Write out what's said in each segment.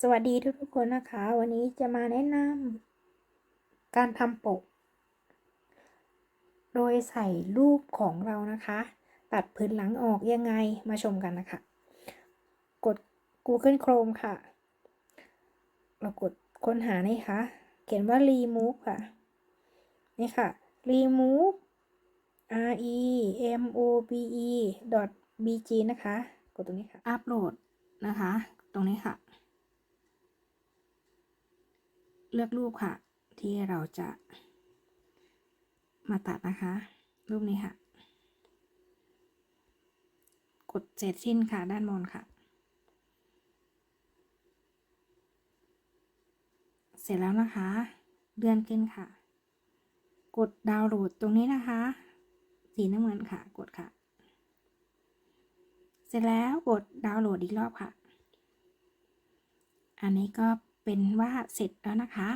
สวัสดีทุกๆคนนะคะ วันนี้จะมาแนะนำการทำปก โดยใส่รูปของเรานะคะ ตัดพื้นหลังออกยังไงมาชมกันนะคะ กด Google Chrome ค่ะ เรากดค้นหานี่ค่ะ เขียนว่า remove ค่ะ นี่ค่ะ remove r e m o v e dot b g นะคะ กดตรงนี้ค่ะ อัปโหลดนะคะ ตรงนี้ค่ะ เลือกรูปค่ะ ที่เราจะมาตัดนะคะ รูปนี้ค่ะ กดเสร็จสิ้นค่ะ ด้านบนค่ะ เสร็จแล้วนะคะเลื่อนขึ้นค่ะ กดดาวน์โหลดตรงนี้นะคะ สีน้ำเงินค่ะ กดค่ะ เสร็จแล้วกดดาวน์โหลดอีกรอบค่ะ อันนี้ก็ เป็นว่าเสร็จแล้วนะคะ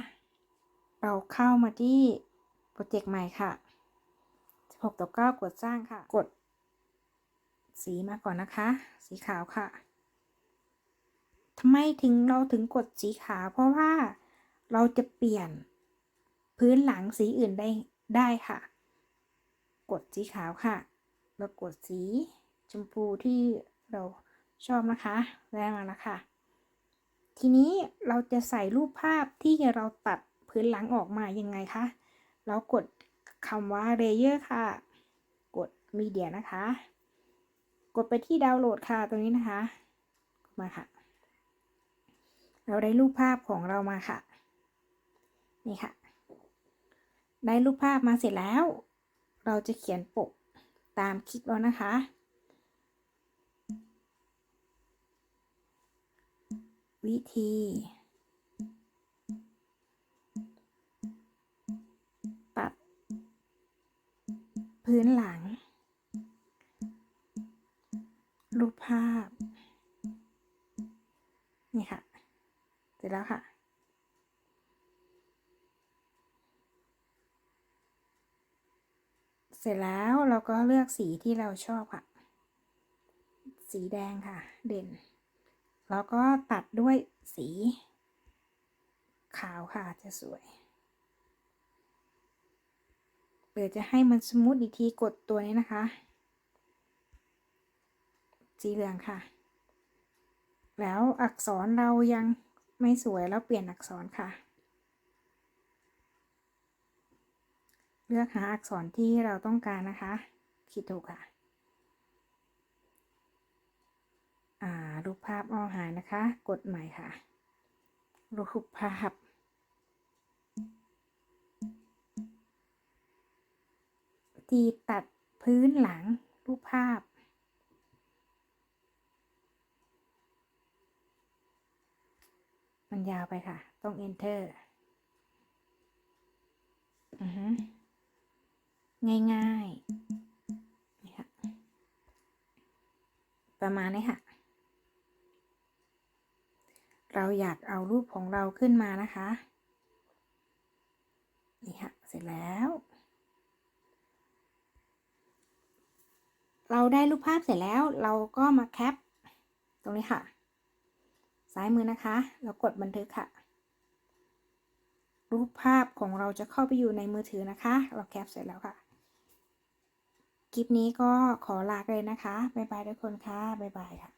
เราเข้ามาที่โปรเจกต์ใหม่ค่ะ 16ต่อ9กดสร้างค่ะ กด สีมาก่อนนะคะ สีขาวค่ะทำไมถึงเราถึงกดสีขาว เพราะว่าเราจะเปลี่ยนพื้นหลังสีอื่นได้ได้ค่ะ กดสีขาวค่ะ แล้วกดสีชมพูที่เราชอบนะคะ ได้มาแล้วค่ะ ทีนี้เราจะใส่รูปภาพที่เราตัดพื้นหลังออกมายังไงคะ เรากดคำว่า layer ค่ะ กด media นะคะ กดไปที่ดาวน์โหลดค่ะตรงนี้นะคะ มาค่ะ เราได้รูปภาพของเรามาค่ะ นี่ค่ะ ได้รูปภาพมาเสร็จแล้ว เราจะเขียนปกตามคลิปแล้วนะคะ วิธีตัดพื้นหลัง รูปภาพ นี่ค่ะ เสร็จแล้วค่ะเสร็จแล้วเราก็เลือกสีที่เราชอบค่ะ สีแดงค่ะ เด่น แล้วก็ตัดด้วยสี ขาวค่ะจะสวยหรือจะให้มันสมูทอีกทีกดตัวนี้นะคะ สีเหลืองค่ะ แล้วอักษรเรายังไม่สวยแล้วเปลี่ยนอักษรค่ะ เลือกหาอักษรที่เราต้องการนะคะ คิดถูกค่ะ อ่า รูปภาพออหานะคะ กดใหม่ค่ะ รูปภาพที่ตัดพื้นหลังรูปภาพ มันยาวไปค่ะ ต้อง enter อือง่ายๆนี่ค่ะประมาณนี้ค่ะ เราอยากเอารูปของเราขึ้นมานะคะ นี่ค่ะ เสร็จแล้ว เราได้รูปภาพเสร็จแล้วเราก็มาแคป ตรงนี้ค่ะ ซ้ายมือนะคะแล้วกดบันทึกค่ะ รูปภาพของเราจะเข้าไปอยู่ในมือถือนะคะ เราแคปเสร็จแล้วค่ะ คลิปนี้ก็ขอลาเลยนะคะ บ๊ายบายทุกคนค่ะ บ๊ายบายค่ะ